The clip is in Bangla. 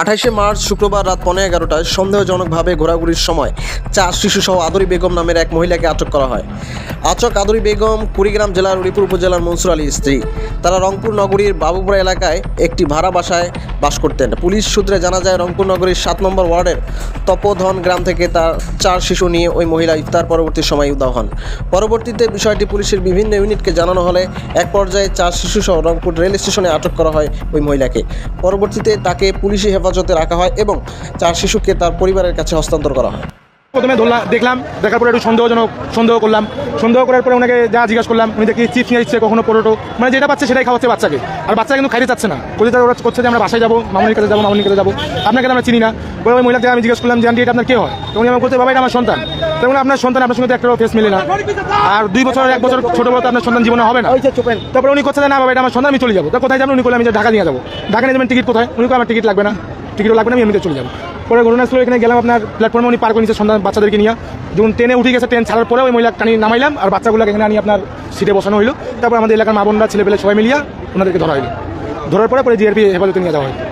আঠাশে মার্চ শুক্রবার রাত পনেরো এগারোটায় সন্দেহজনকভাবে ঘোরাঘুরির সময় চার শিশুসহ আদরি বেগম নামের এক মহিলাকে আটক করা হয়। আটক আদরি বেগম কুড়িগ্রাম জেলার উলিপুর উপজেলার মনসুর আলীর স্ত্রী। তারা রংপুর নগরীর বাবুপুরা এলাকায় একটি ভাড়া বাসায় বাস করতেন। পুলিশ সূত্রে জানা যায়, রংপুর নগরীর সাত নম্বর ওয়ার্ডের তপোধন গ্রাম থেকে তার চার শিশু নিয়ে ওই মহিলা ইফতার পরবর্তী সময় উদাহ হন। পরবর্তীতে বিষয়টি পুলিশের বিভিন্ন ইউনিটকে জানানো হলে এক পর্যায়ে চার শিশুসহ রংপুর রেল স্টেশনে আটক করা হয় ওই মহিলাকে। পরবর্তীতে তাকে পুলিশি হেফাজতে রাখা হয় এবং চার শিশুকে তার পরিবারের কাছে হস্তান্তর করা হয়। প্রথমে ধরলাম দেখলাম দেখার পরে একটু সন্দেহজনক সন্দেহ করলাম। সন্দেহ করার পরে ওনাকে যা জিজ্ঞাসা করলাম উনি দেখি চিপস নিয়ে দিচ্ছে কখনো পরোটো। মানে যেটা পাচ্ছে সেটাই খাওয়াচ্ছে বাচ্চাকে। আর বাচ্চা কিন্তু খাইতে চাচ্ছে না। তারা ওরা করছে যে আমরা বাসায় যাব মামনির কাছে যাব মামনির কাছে যাব। আপনাকে আমরা চিনি না। বলে ওই মহিলাকে আমি জিজ্ঞেস করলাম যে আন্টি এটা আপনার কে হয়? তো উনি আমাকে বলতে বাবা এটা আমার সন্তান। তখন আপনার সন্তান আপনার সঙ্গে একটা ফেস মিলে না। আর দুই বছর এক বছর ছোট বড় আপনার সন্তান জীবনে হবে না। তারপরে উনি করছে না বাবা এটা আমার সন্তান আমি চলে যাব। তো কোথায় যাবেন উনি করলে আমি যে ঢাকা নিয়ে যাব। ঢাকা নিয়ে যাবেন টিকিট কোথায়? উনি আমার টিকিট লাগবে না। টিকিটও লাগবে না আমি এমনিতে চলে যাব। পরে ঘটনাস্থল এখানে গেলাম আপনার প্ল্যাটফর্মে উনি পার করে নিচ্ছে সন্তান বাচ্চাদেরকে নিয়ে। যখন ট্রেনে উঠে গেছে ট্রেন ছাড়ার পরে ওই মহিলা টানি নামাইলাম, আর বাচ্চাগুলোকে এখানে আনি আপনার সিটে বসানো হলো তারপর আমাদের এলাকার মা বোনরা ছেলেপেলে সবাই মিলিয়ে ওনাদেরকে ধরা হলো ধরার পরে পরে জিআরপি হেফাজতে নিয়ে যাওয়া হয়